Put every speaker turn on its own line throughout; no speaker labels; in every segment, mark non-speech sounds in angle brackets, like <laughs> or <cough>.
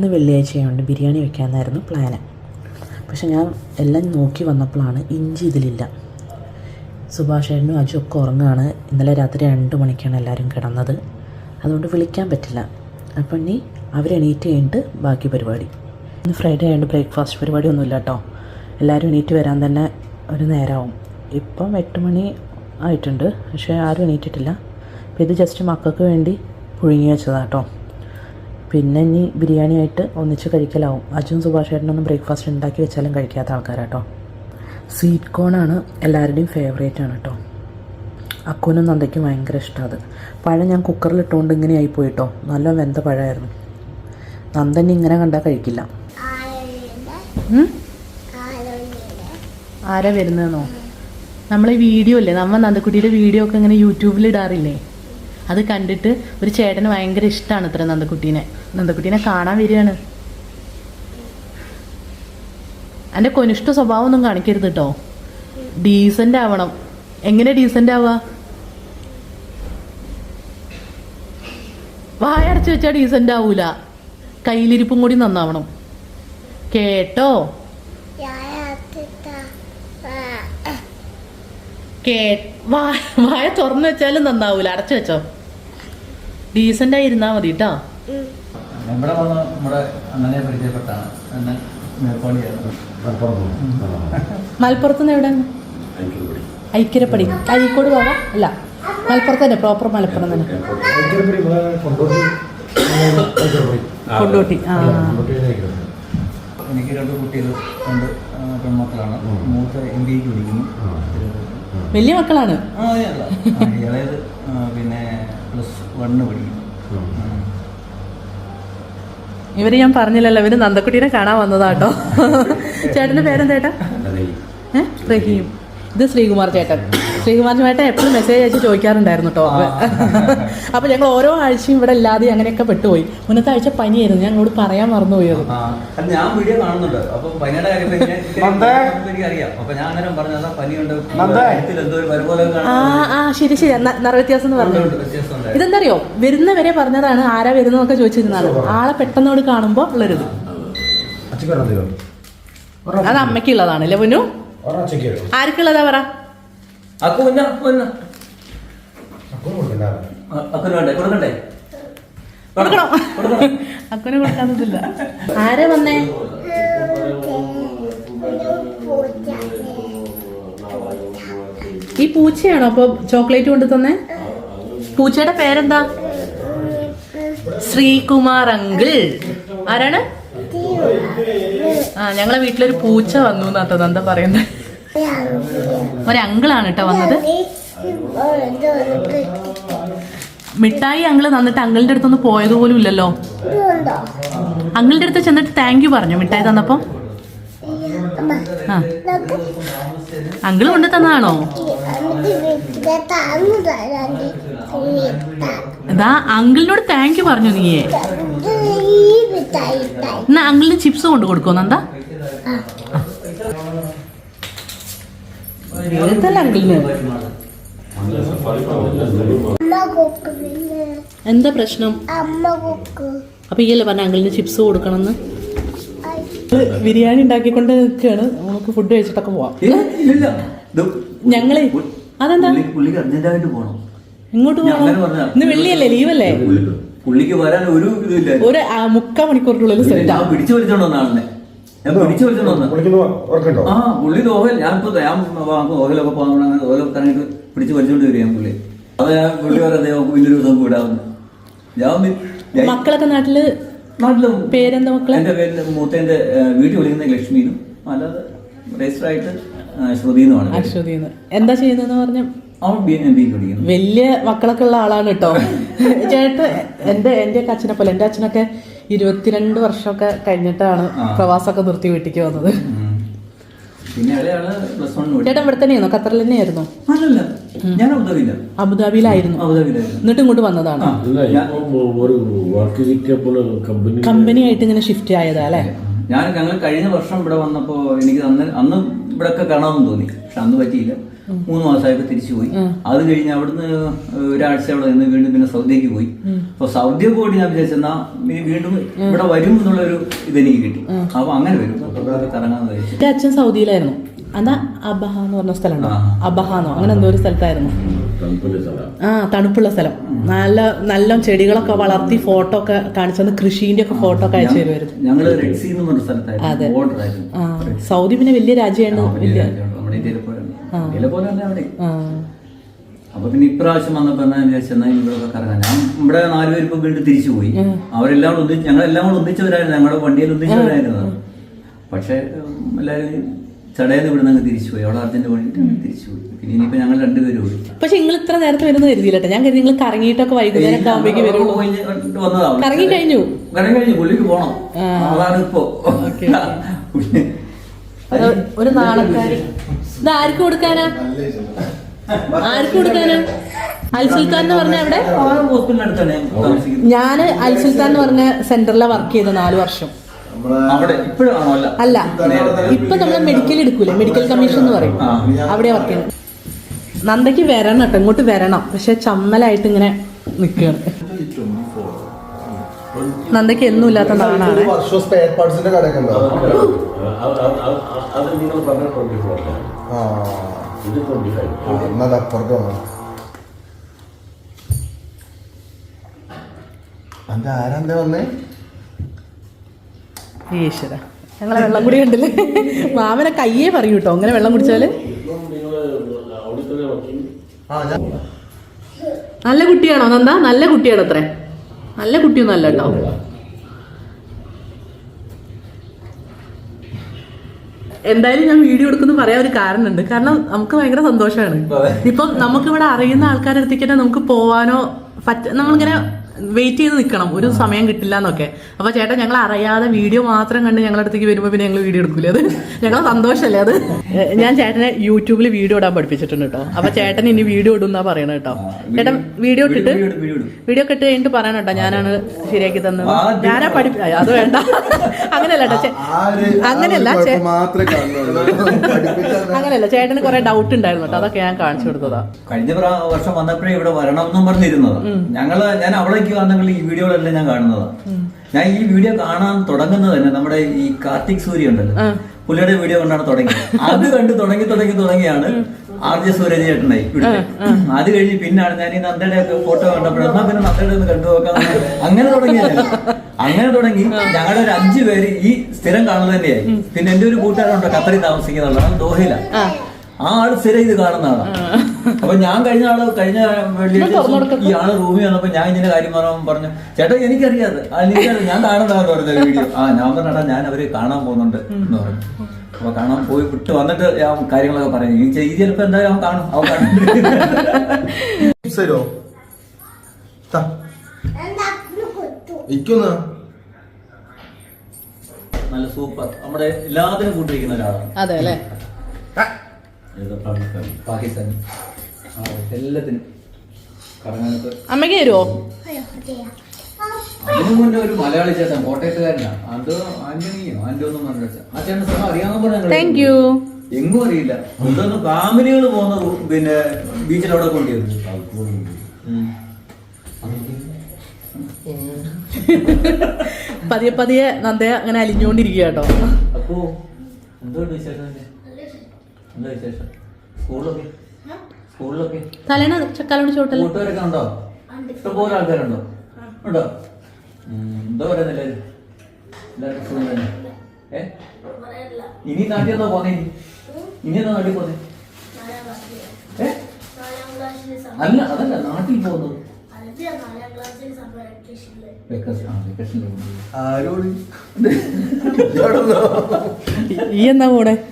ഇന്ന് വെള്ളിയാഴ്ചയായതുകൊണ്ട് ബിരിയാണി വെക്കാമെന്നായിരുന്നു പ്ലാന്. പക്ഷെ ഞാൻ എല്ലാം നോക്കി വന്നപ്പോഴാണ് ഇഞ്ചി ഇതിലില്ല. സുഭാഷേനും അജു ഒക്കെ ഉറങ്ങുകയാണ് ഇന്നലെ രാത്രി രണ്ട് മണിക്കാണ് എല്ലാവരും കിടന്നത്. അതുകൊണ്ട് വിളിക്കാൻ പറ്റില്ല. അപ്പം ഇനി അവരെണീറ്റ് കഴിഞ്ഞിട്ട് ബാക്കി പരിപാടി. ഇന്ന് ഫ്രൈഡേ ആയതുകൊണ്ട് ബ്രേക്ക്ഫാസ്റ്റ് പരിപാടി ഒന്നുമില്ല കേട്ടോ എല്ലാവരും എണീറ്റ് വരാൻ തന്നെ ഒരു നേരമാവും ഇപ്പം എട്ട് മണി ആയിട്ടുണ്ട്. പക്ഷേ ആരും എണീറ്റിട്ടില്ല. അപ്പോൾ ഇത് ജസ്റ്റ് മക്കൾക്ക് വേണ്ടി പുഴുങ്ങി വെച്ചതാട്ടോ. പിന്നെ ഇനി ബിരിയാണി ആയിട്ട് ഒന്നിച്ച് കഴിക്കലാവും. സുഭാഷ് ചേട്ടനൊന്നും ബ്രേക്ക്ഫാസ്റ്റ് ഉണ്ടാക്കി വെച്ചാലും കഴിക്കാത്ത ആൾക്കാരാട്ടോ. സ്വീറ്റ് കോണാണ് എല്ലാവരുടെയും ഫേവറേറ്റ് ആണ് കേട്ടോ അക്കുനും നന്ദയ്ക്കും ഭയങ്കര ഇഷ്ടമാണ് പഴം ഞാൻ കുക്കറിൽ ഇട്ടുകൊണ്ട് ഇങ്ങനെ ആയിപ്പോയി കേട്ടോ നല്ല വെന്ത പഴമായിരുന്നു നന്ദൻ ഇങ്ങനെ കണ്ടാൽ കഴിക്കില്ല? ആരാ വരുന്നതെന്നോ നമ്മളെ വീഡിയോ അല്ലേ? നമ്മൾ നന്ദക്കുട്ടിയുടെ വീഡിയോ ഒക്കെ ഇങ്ങനെ യൂട്യൂബിൽ ഇടാറില്ലേ? അത് കണ്ടിട്ട് ഒരു ചേട്ടന് ഭയങ്കര ഇഷ്ടമാണ് ഇത്ര നന്ദക്കുട്ടീനെ. നന്ദക്കുട്ടീനെ കാണാൻ വരികയാണ്. എന്റെ കൊനിഷ്ഠ സ്വഭാവം ഒന്നും കാണിക്കരുത് കേട്ടോ ഡീസന്റ് ആവണം. എങ്ങനെ ഡീസന്റ് ആവുക വായടച്ച് വെച്ചാൽ ഡീസന്റ് ആവൂല. കയ്യിലിരിപ്പും കൂടി നന്നാവണം. കേട്ടോ? കേ വായ തുറന്നു വെച്ചാലും നന്നാവൂല. അടച്ചു വെച്ചോ. ഡീസന്റ് ആയി ഇരുന്നാ മതി കേട്ടോ
ഇവിടെ വന്ന് നമ്മുടെ അങ്ങനെ പരിചയപ്പെട്ടാണ്.
മലപ്പുറത്ത് നിന്ന്. എവിടെ ഐക്യരപ്പടി. അരീക്കോട് പോവാ അല്ല. മലപ്പുറത്ത് തന്നെ പ്രോപ്പർ മലപ്പുറം തന്നെ. കൊണ്ടോട്ടി. ആ
എനിക്ക് രണ്ട് കുട്ടികൾ രണ്ട് പെൺമക്കളാണ്. മൂത്ത എം ബി പഠിക്കുന്നു.
വലിയ മക്കളാണ്.
ആ. ഇളയത് പിന്നെ പ്ലസ് വണ്ണ് പഠിക്കുന്നു
ഇവർ ഞാൻ പറഞ്ഞില്ലല്ലോ ഇവർ നന്ദക്കുട്ടീനെ കാണാൻ വന്നതാട്ടോ ചേട്ടന്റെ പേരെന്തേട്ടാ ഏഹ് റഹീം. ഇത് ശ്രീകുമാർ ചേട്ടൻ. ശ്രീകുമാർ ചേട്ടൻ എപ്പോഴും മെസ്സേജ് അയച്ച് ചോദിക്കാറുണ്ടായിരുന്നു കേട്ടോ അപ്പൊ ഞങ്ങൾ ഓരോ ആഴ്ചയും ഇവിടെ ഇല്ലാതെ അങ്ങനെയൊക്കെ പെട്ടുപോയി. മുന്നത്തെ ആഴ്ച പനിയായിരുന്നു. ഞങ്ങളോട് പറയാൻ മറന്നുപോയത്.
ആ, ഞാൻ വീഡിയോ കാണുന്നുണ്ട്. അപ്പൊ പനിയുടെ കാര്യം <laughs> ഞാൻ അങ്ങനെ പനിയുണ്ട്. എന്തോ
ആ ആ ശരി ശരി. നിറവ്യത്യാസം എന്ന് പറഞ്ഞു. ഇതെന്തറിയോ? വരുന്നവരെ പറഞ്ഞതാണ് ആരാ വരുന്നതൊക്കെ ചോദിച്ചിരുന്നത്. ആളെ പെട്ടെന്നോട് കാണുമ്പോ ഉള്ളൊരിത്. അത് അമ്മയ്ക്കുള്ളതാണ് അല്ലേ പൊന്നു? ആർക്കുള്ളതാ പറ?
അക്കു കുഞ്ഞ വന്ന. അക്കു വേണ്ടേ? കൊടുക്കണ്ടേ?
കൊടുക്കണോ?
കൊടുക്കണം?
അക്കനെ കൊടുക്കാന്നില്ല ആരെ വന്നേ? ഈ പൂച്ചയാണോ അപ്പൊ ചോക്ലേറ്റ് കൊണ്ട് തന്നെ? പൂച്ചയുടെ പേരെന്താ? ശ്രീകുമാർ അങ്കിൾ. ആരാണ്? ആ ഞങ്ങളെ വീട്ടിലൊരു പൂച്ച വന്നു എന്നാട്ടോ എന്താ പറയുന്നത് ഒരു ആണ് കേട്ടോ വന്നത്. മിഠായി അങ്കിൾ തന്നിട്ട് അങ്കിളിന്റെ അടുത്തൊന്ന് പോയത് പോലും ഇല്ലല്ലോ. അങ്കിളിന്റെ അടുത്ത് ചെന്നിട്ട് താങ്ക് യു പറഞ്ഞു മിഠായി തന്നപ്പോ. ആ. അങ്കിൾ കൊണ്ട് തന്നാണോ ഇതാ അങ്കിളിനോട് താങ്ക് യു പറഞ്ഞു നീയെ. എന്നാ അങ്കിളിന് ചിപ്സ് കൊണ്ട് കൊടുക്കുമോ നന്ദ? എഴുത്തല്ല അങ്കിളിന് എന്താ പ്രശ്നം?
അമ്മ കുക്ക്
അപ്പൊ ഈ അല്ലേ പറഞ്ഞ അങ്കിളിന് ചിപ്സ് കൊടുക്കണമെന്ന്? ബിരിയാണി ഉണ്ടാക്കിക്കൊണ്ട് നിൽക്കുകയാണ്. നമുക്ക് ഫുഡ് കഴിച്ചിട്ടൊക്കെ പോവാം. ഞങ്ങളെ അതെന്താ? ഇങ്ങോട്ട് പോകണം. ഇന്ന് വെള്ളിയല്ലേ ലീവല്ലേ?
പുള്ളിക്ക് വരാൻ ഒരു ഇതില്ല
ഒരു ആ, മുക്കാ മണിക്കൂറിനുള്ളിൽ
പിടിച്ചു വലിച്ചോണ്ട് വന്നാണ് ഞാൻ പിടിച്ചു വലിച്ചോണ്ട് ഓർക്കണ്ടോ ആ പുള്ളി ഓഹൽ ഞാൻ ഇപ്പൊ ഞാൻ ഓഹലൊക്കെ പോകാൻ ഓഹലൊക്കെ കറങ്ങിട്ട് പിടിച്ചു വലിച്ചോണ്ട് വരിക പുള്ളി. അത് ഞാൻ പുള്ളി പറയാതെ വലിയൊരു ദിവസം കൂടാവുന്നു ഞാൻ
മക്കളൊക്കെ നാട്ടിൽ
നാട്ടിൽ
പേരെന്താ മക്കളെ?
എന്റെ പേര് മൂത്തേന്റെ വീട്ടിൽ വിളിക്കുന്ന ലക്ഷ്മിന്നും അല്ലാതെ രജിസ്റ്റർ ആയിട്ട് ഏഹ്, ശ്രുതി എന്നുമാണ് പേര്.
അശ്വതിന്ന് എന്താ ചെയ്യുന്നതെന്ന് പറഞ്ഞ? വലിയ മക്കളൊക്കെ ഉള്ള ആളാണ് കേട്ടോ. <laughs> ചേട്ടൻ എന്റെ എന്റെ അച്ഛനെ പോലെ എന്റെ അച്ഛനൊക്കെ ഇരുപത്തിരണ്ട് വർഷമൊക്കെ കഴിഞ്ഞിട്ടാണ്. പ്രവാസമൊക്കെ നിർത്തി വീട്ടിലേക്ക് വന്നത്. ചേട്ടൻ ഇവിടെ തന്നെയായിരുന്നു? ഖത്തറിൽ തന്നെയായിരുന്നു?
അല്ലല്ല ഞാൻ അബുദാബിയില്ല
അബുദാബിയിലായിരുന്നു.
അബുദാബിയിലായിരുന്നു.
എന്നിട്ട് ഇങ്ങോട്ട് വന്നതാണ്?
ആ, ഞാൻ-
ഒരു വർക്ക് കിട്ടിയപ്പോൾ കമ്പനി
കമ്പനി ആയിട്ട് ഇങ്ങനെ ഷിഫ്റ്റ് ആയതാ അല്ലേ?
ഞാൻ ഞങ്ങൾ കഴിഞ്ഞ വർഷം ഇവിടെ വന്നപ്പോ എനിക്ക് അന്ന് അന്ന് ഇവിടെ ഒക്കെ കാണാമെന്ന് തോന്നി. പക്ഷെ അന്ന് പറ്റിയില്ല. മൂന്ന് മാസമായപ്പോൾ തിരിച്ചു പോയി. അത് കഴിഞ്ഞ് അവിടുന്ന് ഒരാഴ്ച അവിടെ നിന്ന് വീണ്ടും പിന്നെ സൗദിക്ക് പോയി. അപ്പൊ സൗദി പോയിട്ട് ഞാൻ വിചാരിച്ചെന്നാ വീണ്ടും ഇവിടെ വരും എന്നുള്ളൊരു ഇതെനിക്ക് കിട്ടി. അപ്പൊ അങ്ങനെ വരും. കറങ്ങാന്ന് വിചാരിച്ചു.
അച്ഛൻ സൗദിയിലായിരുന്നു. അതാ അബഹ എന്ന് പറഞ്ഞ സ്ഥലമുണ്ടോ. അബഹാന്നോ അങ്ങനെ എന്തോ ഒരു സ്ഥലത്തായിരുന്നു.
തണുപ്പുള്ള സ്ഥലം.
ആ തണുപ്പുള്ള സ്ഥലം. നല്ല നല്ല ചെടികളൊക്കെ വളർത്തി ഫോട്ടോ ഒക്കെ കാണിച്ചു കൃഷിന്റെ ഒക്കെ ഫോട്ടോ ഒക്കെ അയച്ചു തരുമായിരുന്നു. അതെ. സൗദി പിന്നെ വലിയ രാജ്യമാണ്.
വലിയ പോലെ ഇന്ത്യയിലെ പോലെ അവിടെ. അപ്പൊ പിന്നെ ഇപ്രാവശ്യം വന്നപ്പോ എന്നാ വിചാരിച്ചെന്നാ ഇവിടെ കറങ്ങാൻ. ഞാൻ ഇവിടെ നാലുപേര് ഇപ്പൊ വീണ്ടും തിരിച്ചു പോയി. അവരെല്ലാം കൂടെ ഒന്നിച്ച് ഞങ്ങളെല്ലാം കൂടെ ഒന്നിച്ചവരായിരുന്നു. ഞങ്ങളുടെ വണ്ടിയിൽ ഒന്നിച്ചവരായിരുന്നു. പക്ഷെ എല്ലാവരും ചടയെന്ന് ഇവിടെ നിന്ന് തിരിച്ചു പോയി. അവിടെ അർജന്റ് വേണ്ടിട്ട് തിരിച്ചു പോയി. പിന്നെ ഇനിയിപ്പോ ഞങ്ങൾ രണ്ടുപേരും പോയി
പക്ഷെ നിങ്ങൾ ഇത്ര നേരത്തെ വരുന്ന കരുതിയില്ല ഞാൻ കരുതി നിങ്ങൾ കറങ്ങിയിട്ടൊക്കെ വൈകുന്നേരം ഒക്കെ ആകുമ്പോഴേക്ക് വരുള്ളൂ.
വന്നതാ.
കറങ്ങി കഴിഞ്ഞു?
കറങ്ങി കഴിഞ്ഞു. പുള്ളിക്ക് പോണം. അതാണ് ഇപ്പോ.
ഒരു നാളക്കാരി ഇത് ആർക്ക് കൊടുക്കാനാ? ആർക്ക് കൊടുക്കാനാ? അൽസുൽത്താൻ എന്ന് പറഞ്ഞ
അവിടെ ഞാൻ
അൽസുൽത്താൻ എന്ന് പറഞ്ഞ സെന്ററിലെ വർക്ക് ചെയ്ത നാല് വർഷം.
അല്ല?
അല്ല ഇപ്പൊ നമ്മൾ മെഡിക്കൽ എടുക്കൂലേ? മെഡിക്കൽ കമ്മീഷൻ എന്ന് പറയും. അവിടെ വർക്ക് ചെയ്യുന്നത്. നന്ദയ്ക്ക് വരണം കേട്ടോ ഇങ്ങോട്ട് വരണം. പക്ഷെ ചമ്മലായിട്ട് ഇങ്ങനെ നിൽക്കുകയാണ് നന്ദയ്ക്ക് എന്നും ഇല്ലാത്ത നാളാണ്
അത് നിങ്ങൾ പറഞ്ഞ ട്വന്റി ഫോർ
ആ.
ഇത് ട്വന്റി ഫൈവ്
എന്നാ അത് അപ്പുറത്ത് അന്റെ ആരാ വന്നേ?
ഈശ്വര. ഞങ്ങളെ വെള്ളം കുടി കണ്ടില്ലേ? മാമനെ കയ്യേ പറയൂ കേട്ടോ അങ്ങനെ വെള്ളം
കുടിച്ചാൽ.
നല്ല കുട്ടിയാണോ നന്ദ? നല്ല കുട്ടിയാണോ അത്രേ നല്ല കുട്ടിയൊന്നും അല്ല കേട്ടോ എന്തായാലും ഞാൻ വീഡിയോ എടുക്കുന്നു പറയാൻ ഒരു കാരണമുണ്ട്. കാരണം നമുക്ക് ഭയങ്കര സന്തോഷമാണ്. ഇപ്പം നമുക്കിവിടെ അറിയുന്ന ആൾക്കാരുടെ അടുത്തേക്ക് തന്നെ നമുക്ക് പോവാനോ പറ്റ നമ്മളിങ്ങനെ വെയിറ്റ് ചെയ്ത് നിൽക്കണം ഒരു സമയം കിട്ടില്ല എന്നൊക്കെ അപ്പൊ ചേട്ടൻ ഞങ്ങൾ അറിയാതെ വീഡിയോ മാത്രം കണ്ട് ഞങ്ങളുടെ അടുത്തേക്ക് വരുമ്പോൾ പിന്നെ ഞങ്ങൾ വീഡിയോ എടുക്കില്ല അത് ഞങ്ങളെ സന്തോഷമല്ലേ അത്? ഞാൻ ചേട്ടനെ യൂട്യൂബിൽ വീഡിയോ ഇടാൻ പഠിപ്പിച്ചിട്ടുണ്ട് കേട്ടോ അപ്പൊ ചേട്ടൻ ഇനി വീഡിയോ ഇടുന്നാ പറയണ കേട്ടോ ചേട്ടൻ വീഡിയോ ഇട്ടിട്ട്
വീഡിയോ വീഡിയോ
വീഡിയോ ഒക്കെ ഇട്ട് കഴിഞ്ഞിട്ട് പറയണം കേട്ടോ ഞാനാണ് ശരിയാക്കി തന്നത്. ഞാനാ പഠിപ്പി അത് വേണ്ട. അങ്ങനെയല്ല കേട്ടോ അങ്ങനെയല്ല അങ്ങനെയല്ല ചേട്ടന് കുറെ ഡൗട്ട് ഉണ്ടായിരുന്നു കേട്ടോ അതൊക്കെ ഞാൻ കാണിച്ചു കൊടുത്തതാ.
കഴിഞ്ഞ വർഷം വന്നപ്പോഴേ ഇവിടെ വരണം എന്നും പറഞ്ഞിരുന്നത്. ഞങ്ങൾ ഞാൻ അവിടേക്ക് വന്നെങ്കിൽ ഈ വീഡിയോകളല്ല ഞാൻ കാണുന്നത്. ഞാൻ ഈ വീഡിയോ കാണാൻ തുടങ്ങുന്നത് തന്നെ നമ്മുടെ ഈ കാർത്തിക് സൂര്യ ഉണ്ടല്ലോ. പുള്ളിയുടെ വീഡിയോ കണ്ടാണ് തുടങ്ങിയത്. അത് കണ്ട് തുടങ്ങി തുടങ്ങി തുടങ്ങിയാണ് ആർ ജെ സൂര്യ ചേട്ടനായി അത് കഴിഞ്ഞ് പിന്നാണ് ഞാൻ ഈ നന്ദയുടെ ഒക്കെ ഫോട്ടോ കണ്ടപ്പോൾ എന്നാ പിന്നെ നന്ദയുടെ ഒന്ന് കണ്ടു നോക്കാം അങ്ങനെ തുടങ്ങി അങ്ങനെ തുടങ്ങി ഞങ്ങളുടെ ഒരു അഞ്ചു പേര് ഈ സ്ഥിരം കാണുന്നത് തന്നെയായി. പിന്നെ എന്റെ ഒരു കൂട്ടുകാരുണ്ട് ഖത്തറിൽ ആളാണ് ദോഹയിലാണ് ആ. ആൾ സ്ഥിരം ഇത് കാണുന്ന ആളാണ് അപ്പൊ ഞാൻ കഴിഞ്ഞ ആൾ കഴിഞ്ഞ വെള്ളിയാഴ്ച ഈ ആൾ റൂമിൽ വന്നപ്പോ ഞാൻ ഇതിന്റെ കാര്യം പറഞ്ഞു പറഞ്ഞു ചേട്ടാ എനിക്കറിയാതെ ആ, എനിക്കറിയാം. ഞാൻ കാണുന്നതാണ് പറഞ്ഞത് വീഡിയോ. ആ ഞാൻ പറഞ്ഞാ ഞാൻ അവർ കാണാൻ പോകുന്നുണ്ട്. എന്ന് പറഞ്ഞു. അപ്പൊ കാണാൻ പോയി വിട്ട്. വന്നിട്ട് ഞാൻ കാര്യങ്ങളൊക്കെ പറയുന്നു ഈ ചെയ്തി ചിലപ്പോ എന്തായാലും അവൻ കാണും. അവൻ കാണും. നല്ല സൂപ്പർ. നമ്മുടെ എല്ലാത്തിനും കൂട്ടിരിക്കുന്ന ഒരാളാണ്.
അതെ അല്ലേ?
പാകിസ്ഥാൻ. എല്ലാത്തിനും. കറങ്ങാനൊക്കെ.
അമ്മയ്ക്ക് തരുമോ
അതിനു മുന്നേ ഒരു മലയാളി ചേട്ടൻ കോട്ടയത്തുകാരനാണ് അത് ആന്റണിയോ? ആന്റോ ഒന്നും പറഞ്ഞ ആ ചേട്ടൻ സ്ഥലം അറിയാമെന്ന് പറഞ്ഞാൽ
താങ്ക് യു
എങ്ങും അറിയില്ല. ഇതൊന്ന് ഫാമിലികൾ പോകുന്ന പിന്നെ ബീച്ചിൽ അവിടെ കൊണ്ടുവരുന്നു.
പതിയെ പതിയെ നന്ദയ അങ്ങനെ അലിഞ്ഞുകൊണ്ടിരിക്കുക കേട്ടോ
അപ്പോ എന്തോ വിശേഷം എന്താ വിശേഷം? സ്കൂളിലൊക്കെ? സ്കൂളിലൊക്കെ
തലേണ ചക്കാലോട് ചോട്ടല്ലേ
കൂട്ടുകാരൊക്കെ ഉണ്ടോ? ഇഷ്ടംപോലെ ആൾക്കാരുണ്ടോ? ഉണ്ടോ? ഉം, എന്താ പറയുന്നത് എല്ലാവരും എല്ലാവർക്കും സുഖം തന്നെ. ഏ? ഇനി നാട്ടിൽ എന്നാ പോന്നേ? ഇനി? ഇനി എന്നാ നാട്ടിൽ പോന്നേ? ഏ? അല്ല അതല്ല നാട്ടിൽ പോകുന്നത്.
ഈ എന്നാ പോണേ <laughs>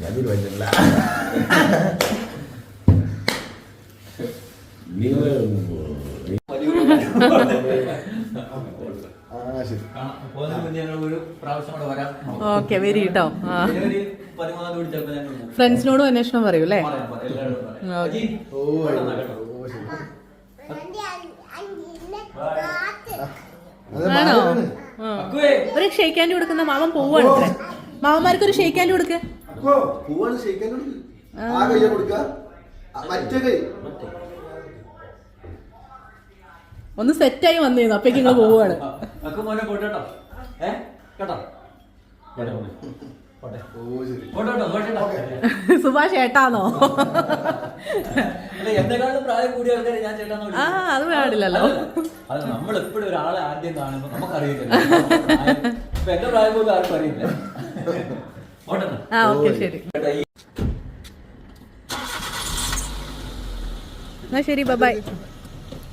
ഞാൻ തീരുമാനിച്ചില്ല
നിങ്ങൾ
ആ ശരി
പോകുന്നതിന് മുന്നേ ഞങ്ങൾ ഒരു പ്രാവശ്യം കൂടെ വരാം
ഓക്കെ വരി കേട്ടോ. ഫ്രണ്ട്സിനോടും അന്വേഷണം പറയൂ അല്ലേ? ആണോ. ഒരു ഷെയ്ക്ക് ഹാൻഡ് കൊടുക്കുന്ന മാമൻ പോവാണ് മാമന്മാർക്ക് ഒരു ഷെയ്ക്ക് ഹാൻഡ്
കൊടുക്കുക മറ്റേ
ഒന്ന് സെറ്റായി വന്നിരുന്നു. അപ്പേക്ക് നിങ്ങൾ പോവുകയാണ് സുഭാഷ് ഏട്ടാന്നോ? ആ അത് പാടില്ലല്ലോ
അത് നമ്മൾ എപ്പോഴും ഒരാളെ ആദ്യം കാണുമ്പോൾ നമുക്കറിയില്ല ഇപ്പൊ എന്റെ പ്രായം പോലും ആർക്കും അറിയില്ല. പോട്ടെ
ആ ഓക്കെ ശരി. എന്നാ ശരി ബൈ.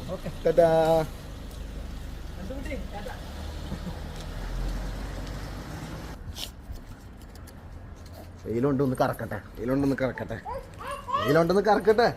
ടാറ്റാ. വെയിലുണ്ട് ഒന്ന് കറക്കട്ടെ. വെയിലുണ്ടൊന്ന് കറക്കട്ടെ. വെയിലുണ്ടൊന്ന് കറക്കട്ടെ.